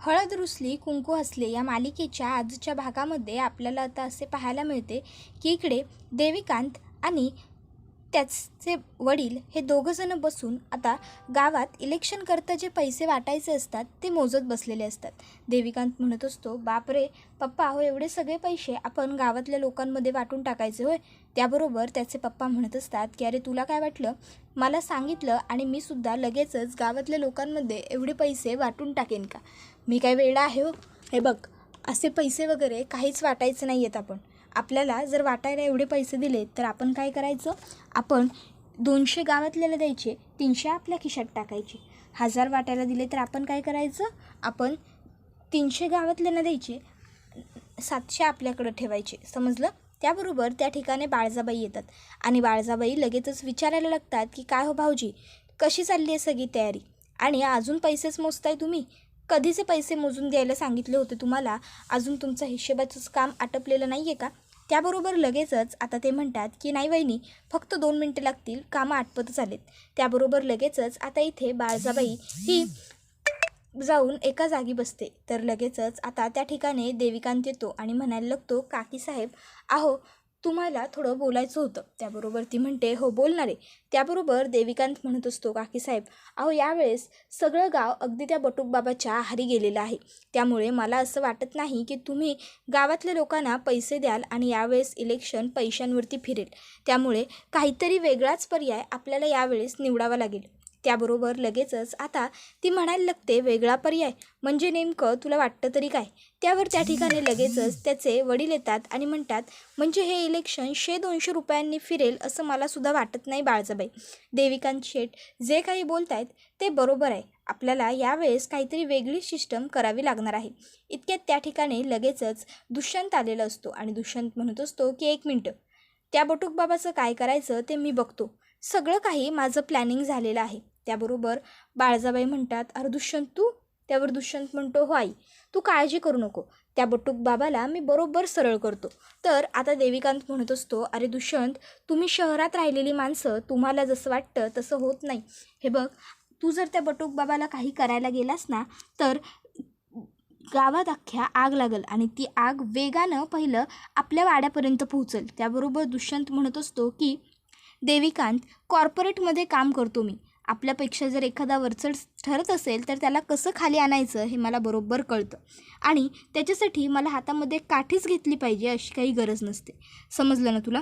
हळद रुसली कुंकू हसले या मालिकेच्या आजच्या भागामध्ये आपल्याला आता असे पाहायला मिळते की इकडे देविकांत आणि त्याचे वडील हे दोघंजणं बसून आता गावात इलेक्शनकरता जे पैसे वाटायचे असतात ते मोजत बसलेले असतात. देविकांत म्हणत असतो बापरे पप्पा हो एवढे सगळे पैसे आपण गावातल्या लोकांमध्ये वाटून टाकायचे होय. त्याबरोबर त्याचे पप्पा म्हणत असतात की अरे तुला काय वाटलं? मला सांगितलं आणि मी सुद्धा लगेचच गावातल्या लोकांमध्ये एवढे पैसे वाटून टाकेन का? मी काय वेळा आहे हो? हे बघ असे पैसे वगैरे काहीच वाटायचं नाही आहेत आपण. आपल्याला जर वाटायला एवढे पैसे दिले तर आपण काय करायचं? आपण दोनशे गावातल्याला द्यायचे तीनशे आपल्या खिशात टाकायचे. हजार वाटायला दिले तर आपण काय करायचं? आपण तीनशे गावातल्यांना द्यायचे सातशे आपल्याकडं ठेवायचे. समजलं? त्याबरोबर त्या ठिकाणी बाळजाबाई येतात. आणि बाळजाबाई लगेचच विचारायला लागतात की काय हो भाऊजी कशी चालली आहे सगळी तयारी? आणि अजून पैसेच मोजताय तुम्ही? कधीचे पैसे मोजून द्यायला सांगितले होते तुम्हाला? अजून तुमचं हिशेबाचंच काम आटपलेलं नाही आहे का? त्याबरोबर लगेचच आता ते म्हणतात की नाही वहिनी फक्त दोन मिनटं लागतील. कामं आटपतच आलेत त्याबरोबर लगेचच आता इथे बाळजाबाई ही जाऊन एका जागी बसते. तर लगेचच आता त्या ठिकाणी देविकांत येतो आणि म्हणायला लागतो काकी साहेब आहो तुम्हाला थोडं बोलायचं होतं. त्याबरोबर ती म्हणते हो बोलणारे त्याबरोबर देविकांत म्हणत असतो काकीसाहेब अहो यावेळेस सगळं गाव अगदी त्या बटूकबाबाच्या आहारी गेलेलं आहे. त्यामुळे मला असं वाटत नाही की तुम्ही गावातल्या लोकांना पैसे द्याल आणि यावेळेस इलेक्शन पैशांवरती फिरेल. त्यामुळे काहीतरी वेगळाच पर्याय आपल्याला यावेळेस निवडावा लागेल. त्याबरोबर लगेचच आता ती म्हणायला लागते वेगळा पर्याय? म्हणजे नेमकं तुला वाटतं तरी काय? त्यावर त्या ठिकाणी लगेचच त्याचे वडील येतात आणि म्हणतात म्हणजे हे इलेक्शन शे दोनशे रुपयांनी फिरेल असं मला सुद्धा वाटत नाही बाळजाबाई. देविकांत शेठ जे काही बोलत आहेत ते बरोबर आहे. आपल्याला यावेळेस काहीतरी वेगळी सिस्टम करावी लागणार आहे. इतक्यात त्या ठिकाणी लगेचच दुष्यंत आलेला असतो आणि दुष्यंत म्हणत असतो की एक मिनटं. त्या बटूक बाबाचं काय करायचं ते मी बघतो. सगळं काही माझं प्लॅनिंग झालेलं आहे. त्याबरोबर बाळजाबाई म्हणतात अरे दुष्यंत तू त्यावर दुष्यंत म्हणतो हो आई तू काळजी करू नको त्या बटूक बाबाला मी बरोबर सरळ करतो. तर आता देविकांत म्हणत असतो अरे दुष्यंत तुम्ही शहरात राहिलेली माणसं तुम्हाला जसं वाटतं तसं होत नाही. हे बघ तू जर त्या बटूक बाबाला काही करायला गेलास ना तर गावात अख्ख्या आग लागल आणि ती आग वेगानं पहिलं आपल्या वाड्यापर्यंत पोहोचल. त्याबरोबर दुष्यंत म्हणत असतो की देविकांत कॉर्पोरेटमध्ये काम करतो मी. आपल्यापेक्षा जर एखादा वरचढ ठरत असेल तर त्याला कसं खाली आणायचं हे मला बरोबर कळतं. आणि त्याच्यासाठी मला हातामध्ये काठीच घेतली पाहिजे अशी काही गरज नसते. समजलं ना तुला?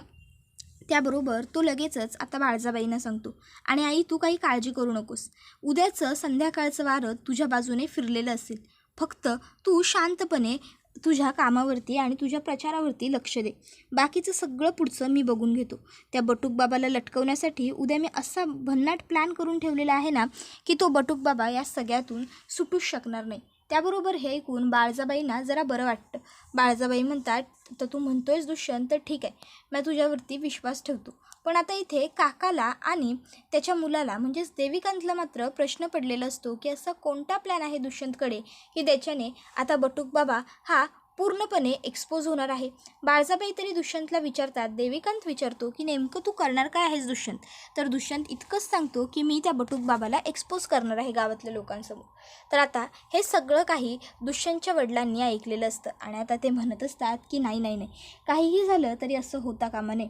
त्याबरोबर तो लगेचच आता बाळजाबाईंना सांगतो आणि आई तू काही काळजी करू नकोस. उद्याचं संध्याकाळचं वारं तुझ्या बाजूने फिरलेलं असेल. फक्त तू शांतपणे तुझ्या कामावरती आणि तुझ्या प्रचारावरती लक्ष दे. बाकीचं सगळं पुढचं मी बघून घेतो. त्या बटूक बाबाला लटकवण्यासाठी उद्या मी असा भन्नाट प्लॅन करून ठेवलेला आहे ना की तो बटूक बाबा या सगळ्यातून सुटूच शकणार नाही. त्याबरोबर हे ऐकून बाळजाबाईंना जरा बरं वाटतं. बाळजाबाई म्हणतात तर तू म्हणतोयस दुष्यंत तर ठीक आहे. मी तुझ्यावरती विश्वास ठेवतो. पण आता इथे काकाला आणि त्याच्या मुलाला म्हणजेच देविकांतला मात्र प्रश्न पडलेला असतो की असा कोणता प्लॅन आहे दुष्यंतकडे? की त्याच्याने आता बटुक बाबा हा पूर्णपणे एक्सपोज होणार आहे. बाळजाबाई तरी दुष्यंतला विचारतात देविकांत विचारतो की नेमकं तू करणार काय आहेस दुष्यंत? तर दुष्यंत इतकंच सांगतो की मी त्या बटूक बाबाला एक्सपोज करणार आहे गावातल्या लोकांसमोर. तर आता हे सगळं काही दुष्यंतच्या वडिलांनी ऐकलेलं असतं आणि आता ते म्हणत असतात की नाही नाही नाही. काहीही झालं तरी असं होता कामा नये.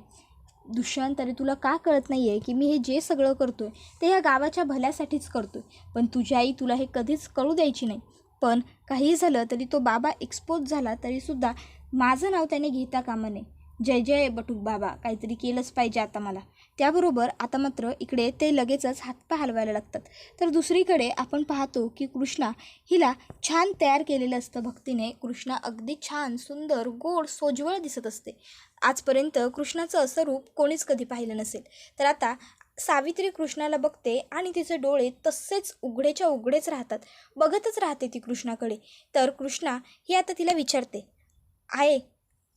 दुष्यंत तरी तुला का कळत नाही आहे की मी हे जे सगळं करतो आहे ते ह्या गावाच्या भल्यासाठीच करतो आहे पण तुझी आई तुला हे कधीच कळू द्यायची नाही. पण काही झालं तरी तो बाबा एक्सपोज झाला तरीसुद्धा माझं नाव त्याने घेता कामा नये. जय जय बटूक बाबा काहीतरी केलंच पाहिजे आता मला. त्याबरोबर आता मात्र इकडे ते लगेचच हातपाय हलवायला लागतात. तर दुसरीकडे आपण पाहतो की कृष्णा हिला छान तयार केलेलं असतं. भक्तीने कृष्णा अगदी छान सुंदर गोड सोज्वळ दिसत असते. आजपर्यंत कृष्णाचं असं रूप कोणीच कधी पाहिलं नसेल. तर आता सावित्री कृष्णाला बघते आणि तिचे डोळे तसेच उघडेच्या उघडेच राहतात. बघतच राहते ती कृष्णाकडे. तर कृष्णा ही आता तिला विचारते आहे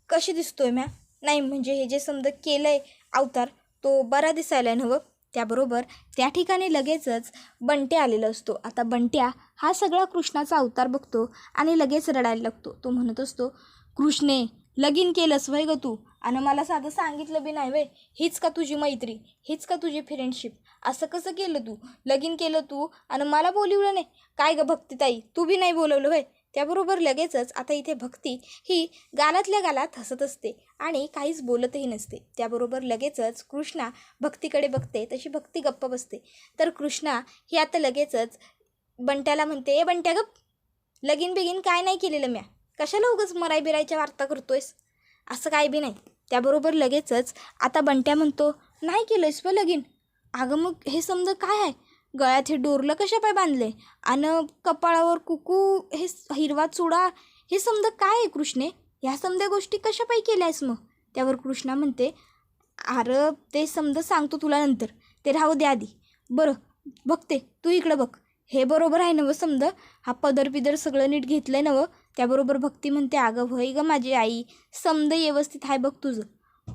कशी दिसतोय म्या नाही म्हणजे हे जे समजा केलं आहे अवतार तो बरा दिसायला हवं त्याबरोबर त्या ठिकाणी लगेचच बंट्या आलेला असतो. आता बंट्या हा सगळा कृष्णाचा अवतार बघतो आणि लगेच रडायला लागतो. तो म्हणत असतो कृष्णे लगीन केलंस वय ग तू? आणि मला साधं सांगितलं बी नाही वय. हीच का तुझी मैत्री? हीच का तुझी फ्रेंडशिप असं कसं केलं तू? लगीन केलं तू? आणि मला बोलिवलं नाही? काय ग भक्तीताई? तू बी नाही बोलवलं वय? त्याबरोबर लगेचच आता इथे भक्ती ही गालातल्या गालात हसत असते. आणि काहीच बोलतही नसते. त्याबरोबर लगेचच कृष्णा भक्तीकडे बघते. तशी भक्ती गप्प बसते. तर कृष्णा ही आता लगेचच बंट्याला म्हणते ए बंट्या गप लगीन बेगीन काय नाही केलेलं म्या? कशाला उगाच मराई बिरायच्या वार्ता करतोयस? असं काय बी नाही. त्याबरोबर लगेचच आता बंट्या म्हणतो नाही केलंयस व लगीन. अगं मग हे समजा काय आहे गळ्यात हे डोरलं कशा पाय बांधले आणि कपाळावर कुकू हे हिरवा चुडा हे समजा काय आहे कृष्णे? ह्या समध्या गोष्टी कशापायी केल्या केल्यास मग? त्यावर कृष्णा म्हणते अरे ते समजा सांगतो तुला नंतर. ते राहू दे आधी. बरं बघते तू. इकडं बघ. हे बरोबर आहे नवं समजा हा पदर पिदर सगळं नीट घेतलं आहे नवं? त्याबरोबर भक्ती म्हणते अगं होय ग माझी आई. समद व्यवस्थित आहे बघ तुझं.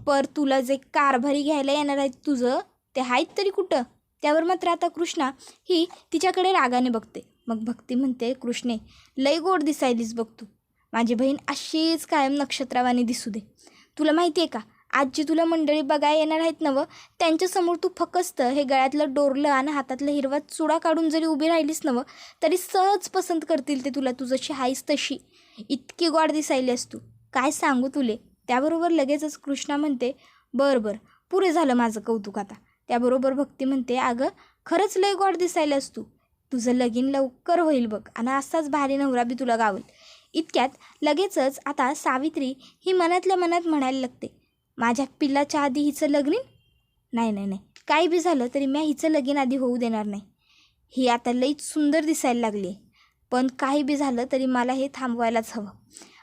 पर तुला जे कारभारी घ्यायला येणार आहे तुझं ते आहेत तरी कुठं? त्यावर मात्र आता कृष्णा ही तिच्याकडे रागाने बघते. मग भक्ती म्हणते कृष्णे लय गोड दिसायलीस बघ तू. माझी बहीण अशीच कायम नक्षत्रावाने दिसू दे. तुला माहिती आहे का? आज जी तुला मंडळी बघायला येणार आहेत नवं. त्यांच्यासमोर तू फकस्त. हे गळ्यातलं डोरलं आणि हातातलं हिरवा चुडा काढून जरी उभी राहिलीस नवं तरी सहज पसंत करतील ते तुला. तू जशी हाईस तशी. इतकी गोड दिसायलीस तू. काय सांगू तुले? त्याबरोबर लगेचच कृष्णा म्हणते बरं बरं. पुरे झालं माझं कौतुक आता. त्याबरोबर भक्ती म्हणते अगं खरंच लय गोड दिसायलास तू. तुझं लगीन लवकर होईल बघ. आणि असाच भारी नवरा बी तुला गावेल. इतक्यात लगेचच आता सावित्री ही मनातल्या मनात म्हणायला लागते माझ्या पिल्लाच्या आधी हिचं लग्न? नाही नाही नाही. काही बी झालं तरी मी हिचं लगीन आधी होऊ देणार नाही. ही आता लईच सुंदर दिसायला लागली आहे. पण काही बी झालं तरी मला हे थांबवायलाच हवं.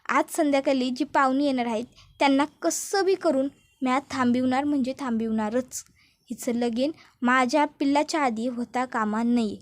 आज संध्याकाळी जी पाहुणी येणार आहेत त्यांना कसं बी करून म्या थांबिवणार म्हणजे थांबिवणारच. हिचं लगीन माझ्या पिल्लाच्या आधी होता कामा नाही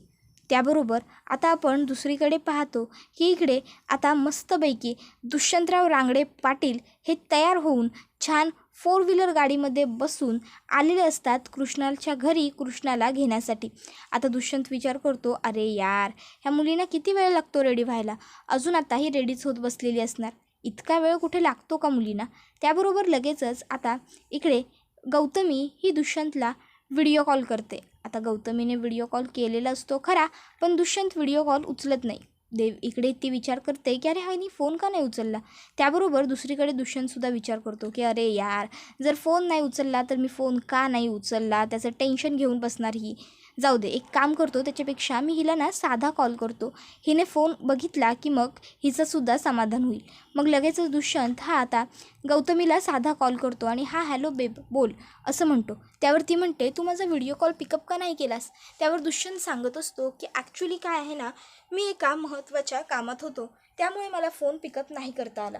त्याबरोबर आता आपण दुसरीकडे पाहतो की इकडे आता मस्तपैकी दुष्यंतराव रांगडे पाटील हे तयार होऊन छान फोर व्हीलर गाडीमध्ये बसून आलेले असतात कृष्णाच्या घरी कृष्णाला घेण्यासाठी. आता दुष्यंत विचार करतो अरे यार ह्या मुलींना किती वेळ लागतो रेडी व्हायला? अजून आता ही रेडीच होत बसलेली असणार. इतका वेळ कुठे लागतो का मुलींना? त्याबरोबर लगेचच आता इकडे गौतमी ही दुष्यंतला व्हिडिओ कॉल करते. आता गौतमीने व्हिडिओ कॉल केलेला असतो खरा पण दुष्यंत व्हिडिओ कॉल उचलत नाही. देव इकडे ती विचार करते की अरे हायनी फोन का नाही उचलला? त्याबरोबर दुसरीकडे दुष्यंतसुद्धा विचार करतो की अरे यार जर फोन नाही उचलला तर मी फोन का नाही उचलला? त्याचं टेन्शन घेऊन बसणार ही. जाऊ दे एक काम करतो त्याच्यापेक्षा मी हिला ना साधा कॉल करतो. हिने फोन बघितला की मग हिचंसुद्धा समाधान होईल. मग लगेचच दुष्यंत हा आता गौतमीला साधा कॉल करतो आणि हा हॅलो बेब बोल. असं म्हणतो. त्यावर ती म्हणते तू माझा व्हिडिओ कॉल पिकअप का नाही केलास? त्यावर दुष्यंत सांगत असतो की ॲक्च्युली काय आहे ना मी एका महत्त्वाच्या कामात होतो. त्यामुळे मला फोन पिकअप नाही करता आला.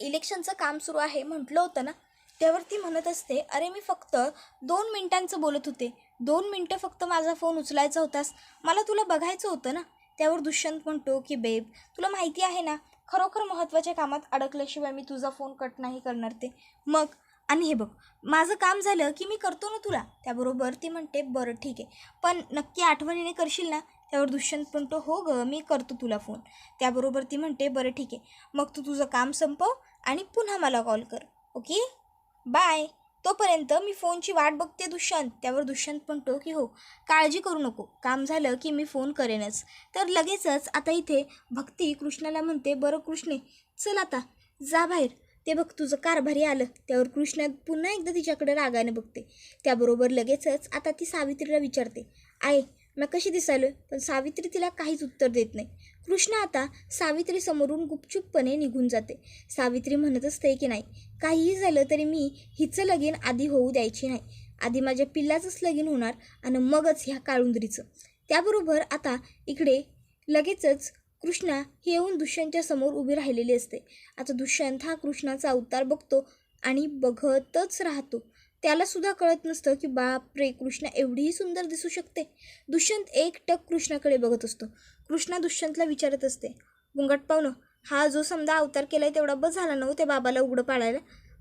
इलेक्शनचं काम सुरू आहे म्हटलं होतं ना. त्यावर ती म्हणत असते अरे मी फक्त दोन मिनिटांचं बोलत होते. दोन मिनटं फक्त माझा फोन उचलायचा होतास. मला तुला बघायचं होतं ना? त्यावर दुष्यंत म्हणतो की बेब तुला माहिती आहे ना खरोखर महत्त्वाच्या कामात अडकल्याशिवाय मी तुझा फोन कट नाही करणार ते. मग आणि हे बघ माझं काम झालं की मी करतो ना तुला? त्याबरोबर ती म्हणते बरं ठीक आहे. पण नक्की आठवणीने करशील ना? त्यावर दुष्यंत म्हणतो हो ग मी करतो तुला फोन. त्याबरोबर ती म्हणते बरं ठीक आहे. मग तू तुझं काम संपव आणि पुन्हा मला कॉल कर. ओके? बाय. तोपर्यंत मी फोनची वाट बघते दुष्यंत. त्यावर दुष्यंत म्हणतो की हो काळजी करू नको. काम झालं की मी फोन करेनच. तर लगेचच आता इथे भक्ती कृष्णाला म्हणते बरं कृष्णे चल आता जा बाहेर. ते बघ तुझं कारभारी आलं. त्यावर कृष्ण पुन्हा एकदा तिच्याकडे रागाने बघते. त्याबरोबर लगेचच आता ती सावित्रीला विचारते आहे मग कशी दिसायलो? पण सावित्री तिला काहीच उत्तर देत नाही. कृष्ण आता सावित्री समोरून गुपचूपपणे निघून जाते. सावित्री म्हणत असते की नाही काहीही झालं तरी मी हिचं लगीन आधी होऊ द्यायची नाही. आधी माझ्या पिल्लाचंच लगीन होणार आणि मगच ह्या काळुंदरीचं. त्याबरोबर आता इकडे लगेचच कृष्णा ही येऊन दुष्यंतच्या समोर उभी राहिलेली असते. आता दुष्यंत हा कृष्णाचा अवतार बघतो आणि बघतच राहतो. त्याला सुद्धा कळत नसतं की बाप रे कृष्णा एवढीही सुंदर दिसू शकते. दुष्यंत एक टक कृष्णाकडे बघत असतो. कृष्णा दुष्यंतला विचारत असते गुंगट पावलं हा जो समजा अवतार केलाय तेवढा बस झाला नव्हते बाबाला उघडं पाडायला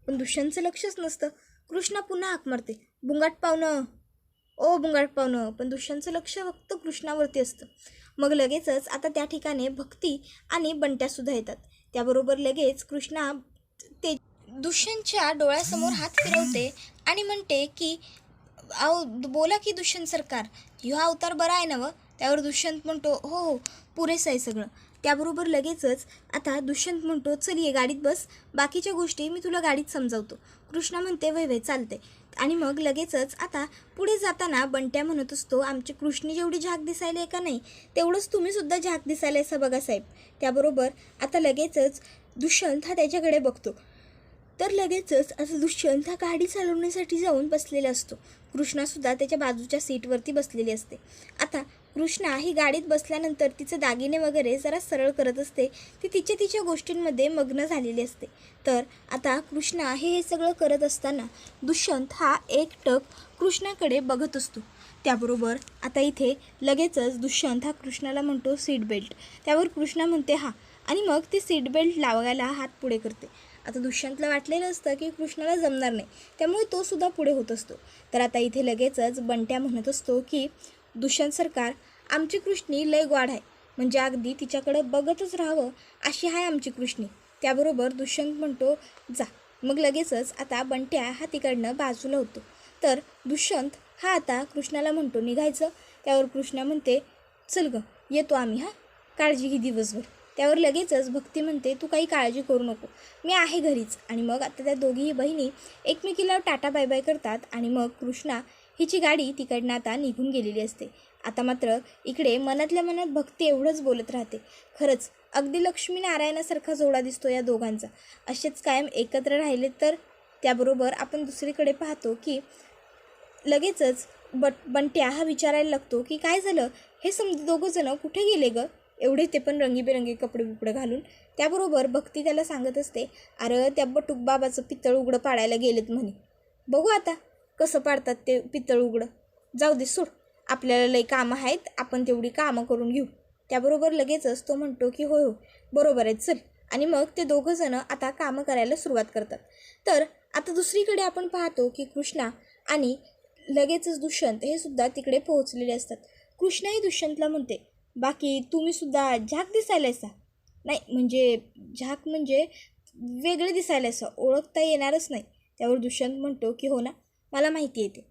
पण दुष्यंतचं लक्षच नसतं. कृष्णा पुन्हा हाक मारते बुंगाट पावणं ओ बुंगाट पावणं पण दुष्यंतचं लक्ष फक्त कृष्णावरती असतं. मग लगेचच आता त्या ठिकाणी भक्ती आणि बंट्यासुद्धा येतात. त्याबरोबर लगेच कृष्णा ते दुष्यंतच्या डोळ्यासमोर हात फिरवते आणि म्हणते की अहो बोला की दुष्यंत सरकार ह्यो अवतार बरा आहे ना व? त्यावर दुष्यंत म्हणतो हो हो पुरेसं आहे सगळं. त्याबरोबर लगेचच आता दुष्यंत म्हणतो चल ये गाडीत बस. बाकीच्या गोष्टी मी तुला गाडीत समजावतो. कृष्णा म्हणते वय वय चालते आणि मग लगेचच आता पुढे जाताना बंट्या म्हणत असतो आमची कृष्णी जेवढी झाक दिसायला आहे का नाही तेवढंच तुम्हीसुद्धा झाक दिसायला असं बघा साहेब. त्याबरोबर आता लगेचच दुष्यंत हा त्याच्याकडे बघतो. तर लगेचच आता दुष्यंत हा गाडी चालवण्यासाठी जाऊन बसलेला असतो. कृष्णासुद्धा त्याच्या बाजूच्या सीटवरती बसलेली असते. आता कृष्णा ही गाडीत बसल्यानंतर तिचे दागिने वगैरे जरा सरळ करत असते. ती तिच्या तिच्या गोष्टींमध्ये मग्न झालेली असते. तर आता कृष्णा हे हे सगळं करत असताना दुष्यंत हा एकटक कृष्णाकडे बघत असतो. त्याबरोबर आता इथे लगेचच दुष्यंत हा कृष्णाला म्हणतो सीट बेल्ट. त्यावर कृष्णा म्हणते हा. आणि मग ती सीट बेल्ट लावायला हात पुढे करते. आता दुष्यंतला वाटलेलं असतं की कृष्णाला जमणार नाही. त्यामुळे तो सुद्धा पुढे होत असतो. तर आता इथे लगेचच बंट्या म्हणत असतो की दुष्यंत सरकार आमची कृष्णी लय गोड आहे. म्हणजे अगदी तिच्याकडं बघतच राहावं अशी आहे आमची कृष्णी. त्याबरोबर दुष्यंत म्हणतो जा. मग लगेचच आता बंट्या हा तिकडनं बाजूला होतो. तर दुष्यंत हा आता कृष्णाला म्हणतो निघायचं. त्यावर कृष्णा म्हणते चल ग येतो आम्ही हा. काळजी घे दिवसभर. त्यावर लगेचच भक्ती म्हणते तू काही काळजी करू नको. मी आहे घरीच. आणि मग आता त्या दोघीही बहिणी एकमेकीला टाटा बाय बाय करतात आणि मग कृष्णा हिची गाडी तिकडनं आता निघून गेलेली असते. आता मात्र इकडे मनातल्या मनात भक्ती एवढंच बोलत राहते. खरंच अगदी लक्ष्मीनारायणासारखा जोडा दिसतो या दोघांचा. असेच कायम एकत्र राहिले तर त्याबरोबर आपण दुसरीकडे पाहतो की लगेचच बट बंट्या हा विचारायला लागतो की काय झालं? हे समज दोघंजणं कुठे गेले गं? एवढे ते पण रंगीबेरंगी कपडे बिपडे घालून. त्याबरोबर भक्ती त्याला सांगत असते अरे त्या बटूक बाबाचं पितळ उघडं पाडायला गेलेत म्हणे. बघू आता कसं पाडतात ते पितळ उघडं. जाऊ दे सोड. आपल्याला लई कामं आहेत आपण तेवढी कामं करून घेऊ. त्याबरोबर लगेचच तो म्हणतो की होय हो बरोबर आहे चल. आणि मग ते दोघंजणं आता कामं करायला सुरुवात करतात. तर आता दुसरीकडे आपण पाहतो की कृष्णा आणि लगेचच दुष्यंत हे सुद्धा तिकडे पोहोचलेले असतात. कृष्णाही दुष्यंतला म्हणते बाकी तुम्ही सुद्धा झाक दिसायलायसा नाही म्हणजे झाक म्हणजे वेगळे दिसायलायसा ओळखता येणारच नाही. त्यावर दुष्यंत म्हणतो की हो ना मला माहिती येते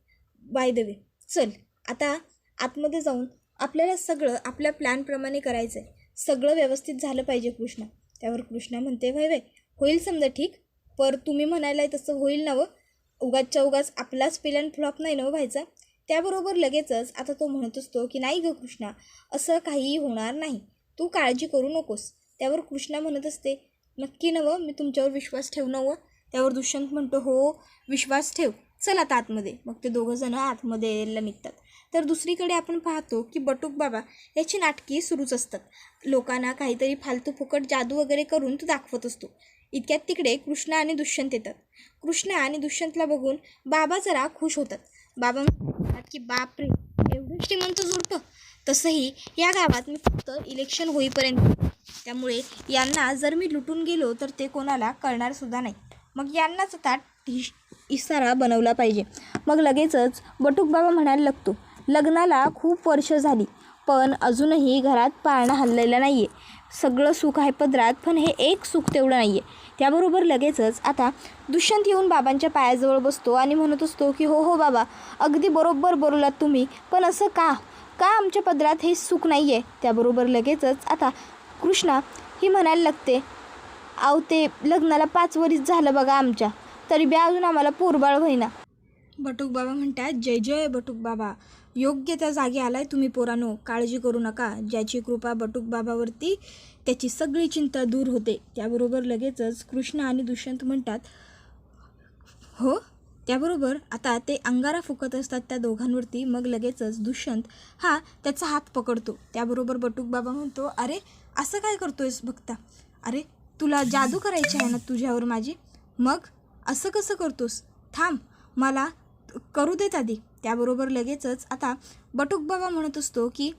बाय द वे चल आता आतमध्ये जाऊन आपल्याला सगळं आपल्या प्लॅनप्रमाणे करायचं आहे सगळं व्यवस्थित झालं पाहिजे कृष्णा. त्यावर कृष्णा म्हणते वय वय होईल समजा ठीक पर तुम्ही म्हणायला तसं होईल ना व? उगाचच्या उगाच आपलाच पिल्यान फ्लॉप नाही ना हो व्हायचा? त्याबरोबर लगेचच आता तो म्हणत असतो की नाही ग कृष्णा असं काहीही होणार नाही. तू काळजी करू नकोस. त्यावर कृष्णा म्हणत असते नक्की नवं मी तुमच्यावर विश्वास ठेव नवं त्यावर दुष्यंत म्हणतो हो विश्वास ठेव. चल आता आतमध्ये. मग ते दोघंजणं आतमध्ये यायला निघतात. तर दुसरीकडे आपण पाहतो की बटूक बाबा याची नाटकी सुरूच असतात. लोकांना काहीतरी फालतू फुकट जादू वगैरे करून तो दाखवत असतो. इतक्यात तिकडे कृष्णा आणि दुष्यंत येतात. कृष्णा आणि दुष्यंतला बघून बाबा जरा खुश होतात. बाबा म्हणतात की बापरे एवढं श्रीमंत जोडतं. तसंही या गावात मी फक्त इलेक्शन होईपर्यंत. त्यामुळे यांना जर मी लुटून गेलो तर ते कोणाला कळणारसुद्धा नाही. मग यांनाच आता ढिश इसारा बनवला पाहिजे. मग लगेचच बटूक बाबा म्हणायला लागतो लग्नाला खूप वर्ष झाली पण अजूनही घरात पाळणा हल्लेला नाही आहे सगळं सुख आहे पदरात पण हे एक सुख तेवढं नाही आहे त्याबरोबर लगेचच आता दुष्यंत येऊन बाबांच्या पायाजवळ बसतो आणि म्हणत असतो की हो हो बाबा अगदी बरोबर बोललात तुम्ही पण असं का? का आमच्या पदरात हे सुख नाही आहे त्याबरोबर लगेचच आता कृष्णा ही म्हणायला लागते आव ते लग्नाला पाच वरीस झालं बघा आमच्या तरी बी अजून आम्हाला पोरबाळ होईना. बटूक बाबा म्हणतात जय जय बटूक बाबा. योग्य त्या जागी आलाय तुम्ही पोरानो काळजी करू नका. ज्याची कृपा बटूक बाबावरती त्याची सगळी चिंता दूर होते. त्याबरोबर लगेचच कृष्ण आणि दुष्यंत म्हणतात हो त्याबरोबर आता ते अंगारा फुकत असतात त्या दोघांवरती. मग लगेचच दुष्यंत हा त्याचा हात पकडतो. त्याबरोबर बटूक बाबा म्हणतो अरे असं काय करतोयस बघता? अरे तुला जादू करायची आहे ना तुझ्यावर माझी? मग असं कसं करतोस? थांब मला करू देत आधी. त्याबरोबर लगेचच आता बटूक बाबा म्हणत असतो की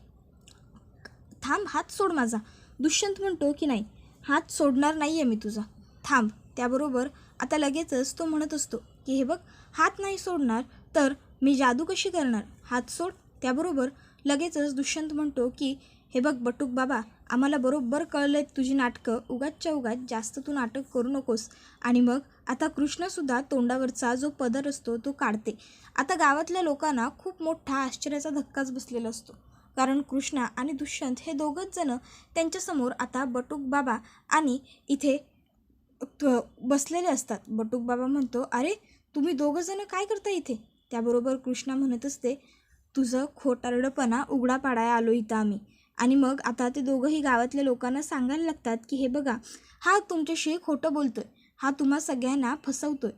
थांब हात सोड माझा. दुष्यंत म्हणतो की नाही हात सोडणार नाही आहे मी तुझा. थांब. त्याबरोबर आता लगेचच तो म्हणत असतो की हे बघ हात नाही सोडणार तर मी जादू कशी करणार? हात सोड. त्याबरोबर लगेचच दुष्यंत म्हणतो की हे बघ बटूक बाबा आम्हाला बरोबर कळलं तुझी नाटकं. उगाचच्या उगाच जास्त तू नाटक करू नकोस. आणि मग आता कृष्णसुद्धा तोंडावरचा जो पदर असतो तो काढते. आता गावातल्या लोकांना खूप मोठा आश्चर्याचा धक्काच बसलेला असतो. कारण कृष्णा आणि दुष्यंत हे दोघंच जणं त्यांच्यासमोर आता बटूक बाबा आणि इथे त- बसलेले असतात. बटूक बाबा म्हणतो अरे तुम्ही दोघंजणं काय करता इथे? त्याबरोबर कृष्णा म्हणत असते तुझं खोटारडपणा उघडा पाडायला आलो इथं आम्ही. आणि मग आता ते दोघंही गावातल्या लोकांना सांगायला लागतात की हे बघा हा तुमच्याशी खोटं बोलतोय. हा तुम्हा सगळ्यांना फसवतोय.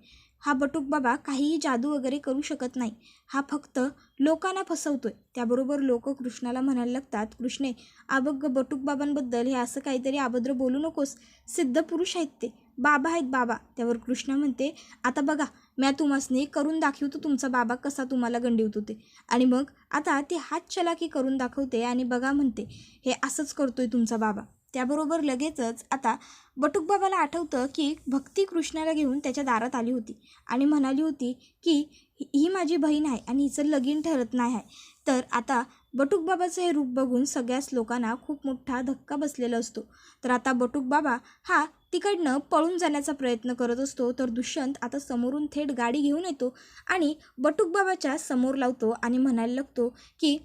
हा बटूक बाबा काहीही जादू वगैरे करू शकत नाही. हा फक्त लोकांना फसवतोय. त्याबरोबर लोक कृष्णाला म्हणायला लागतात कृष्णे अबग बटूक बाबांबद्दल हे असं काहीतरी अभद्र बोलू नकोस. सिद्ध पुरुष आहेत ते. बाबा आहेत बाबा. त्यावर कृष्णा म्हणते आता बघा म्या तुम्हासने करून दाखवतो तुमचा बाबा कसा तुम्हाला गंडीवतो ते. आणि मग आता ती हात चलाकी करून दाखवते आणि बघा म्हणते हे असंच करतोय तुमचा बाबा. त्याबरोबर लगेचच आता बटूक बाबाला आठवतं की भक्ती कृष्णाला घेऊन त्याच्या दारात आली होती आणि म्हणाली होती की ही माझी बहीण आहे आणि हिचं लगीन ठरत नाही आहे. तर आता बटूक बाबाचं हे रूप बघून सगळ्याच लोकांना खूप मोठा धक्का बसलेला असतो. तर आता बटूक बाबा हा तिकडनं पळून जाण्याचा प्रयत्न करत असतो तर दुष्यंत आता समोरून थेट गाडी घेऊन येतो आणि बटूक बाबाच्या समोर लावतो आणि म्हणायला लागतो की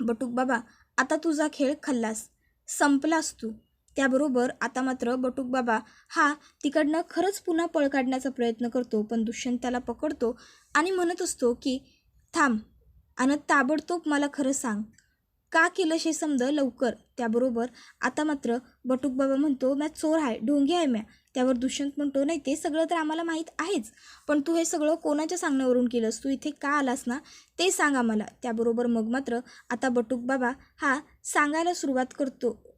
बटूक बाबा आता तुझा खेळ खल्लास संपलास तू. त्याबरोबर आता मात्र बटूक बाबा हा तिकडनं खरंच पुन्हा पळ काढण्याचा प्रयत्न करतो पण दुष्यंत त्याला पकडतो आणि म्हणत असतो की थांब आणि ताबडतोब मला खरं सांग. का केलं हे समज लवकर? त्याबरोबर आता मात्र बटूक बाबा म्हणतो मॅ चोर आहे ढोंगी आहे म्या. त्यावर दुष्यंत म्हणतो नाही ते सगळं तर आम्हाला माहीत आहेच. पण तू हे सगळं कोणाच्या सांगण्यावरून केलंस? तू इथे का आलास ना? ते सांग आम्हाला. त्याबरोबर मग मात्र आता बटूक बाबा हा सांगायला सुरुवात करतो.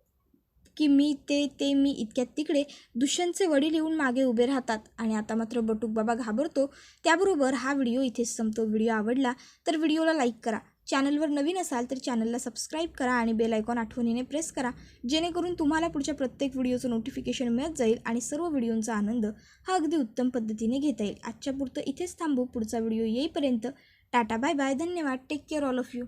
की मी ते ते मी इतक्यात तिकडे दुष्यंतचे वडील येऊन मागे उभे राहतात. आणि आता मात्र बटूक बाबा घाबरतो. त्याबरोबर हा व्हिडिओ इथेच संपतो. व्हिडिओ आवडला तर व्हिडिओला लाईक करा. चॅनलवर नवीन असाल तर चॅनलला सबस्क्राईब करा आणि बेल आयकॉन आठवणीने प्रेस करा. जेणेकरून तुम्हाला पुढच्या प्रत्येक व्हिडिओचं नोटिफिकेशन मिळत जाईल आणि सर्व व्हिडिओंचा आनंद हा अगदी उत्तम पद्धतीने घेता येईल. आजच्या पुरतं इथेच थांबू. पुढचा व्हिडिओ येईपर्यंत टाटा बाय बाय. धन्यवाद. Take care all of you